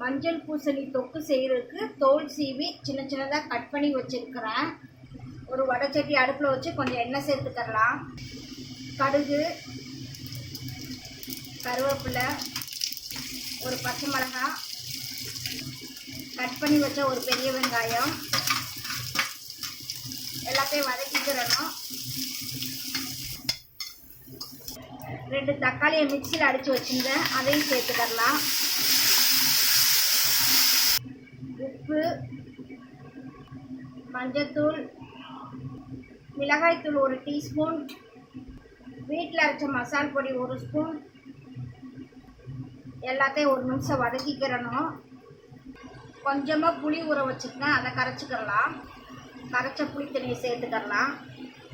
மஞ்சள் பூசணி தொக்கு செய்கிறதுக்கு தோல் சீவி சின்ன சின்னதாக கட் பண்ணி வச்சுருக்கிறேன். ஒரு வடைச்சட்டி அடுப்பில் வச்சு கொஞ்சம் எண்ணெய் சேர்த்து தரலாம். கடுகு கருவேப்பிலை ஒரு பச்சை மிளகாய் கட் பண்ணி வச்ச ஒரு பெரிய வெங்காயம். எல்லாத்தையும் வதக்கிக்கிறணும். ரெண்டு தக்காளியை மிக்சியில் அடித்து வச்சுருந்தேன். அதையும் சேர்த்துக்கரலாம் உப்பு மஞ்சத்தூள் மிளகாய்த்தூள் ஒரு டீஸ்பூன் வீட்டில் அரைச்ச மசால் பொடி ஒரு ஸ்பூன். எல்லாத்தையும் ஒரு நிமிஷம் வதக்கிக்கிறணும். கொஞ்சமாக புளி ஊற வச்சுக்கணும் அதை கரைச்சிக்கிறலாம். கரைச்ச புளி தண்ணியை சேர்த்துக்கிறலாம்.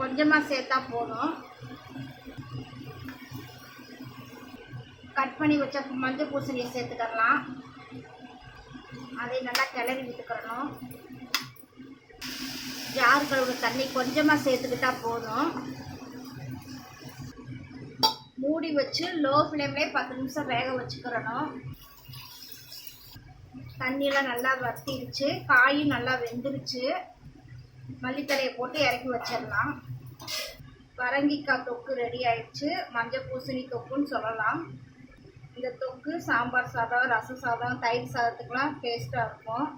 கொஞ்சமாக சேர்த்தா போதும். கட் பண்ணி வச்ச மஞ்சள் பூசணியை சேர்த்துக்கிறலாம். அதை நல்லா கிளறி விட்டுக்கிறணும். ஜார் கழுவு தண்ணி கொஞ்சமாக சேர்த்துக்கிட்டா போதும். மூடி வச்சு லோ ஃப்ளேம்லேயே பத்து நிமிஷம் வேக வச்சுக்கிறணும். தண்ணியெல்லாம் நல்லா வத்திடுச்சு காயும் நல்லா வெந்துருச்சு. மல்லித்தலையை போட்டு இறக்கி வச்சிடலாம். பரங்கிக்காய் தொக்கு ரெடி ஆயிடுச்சு. மஞ்சள் பூசணி தொக்குன்னு சொல்லலாம். இந்த தொக்கு சாம்பார் சாதம் ரசம் சாதம் தயிர் சாதத்துக்கெலாம் டேஸ்ட்டாக இருக்கும்.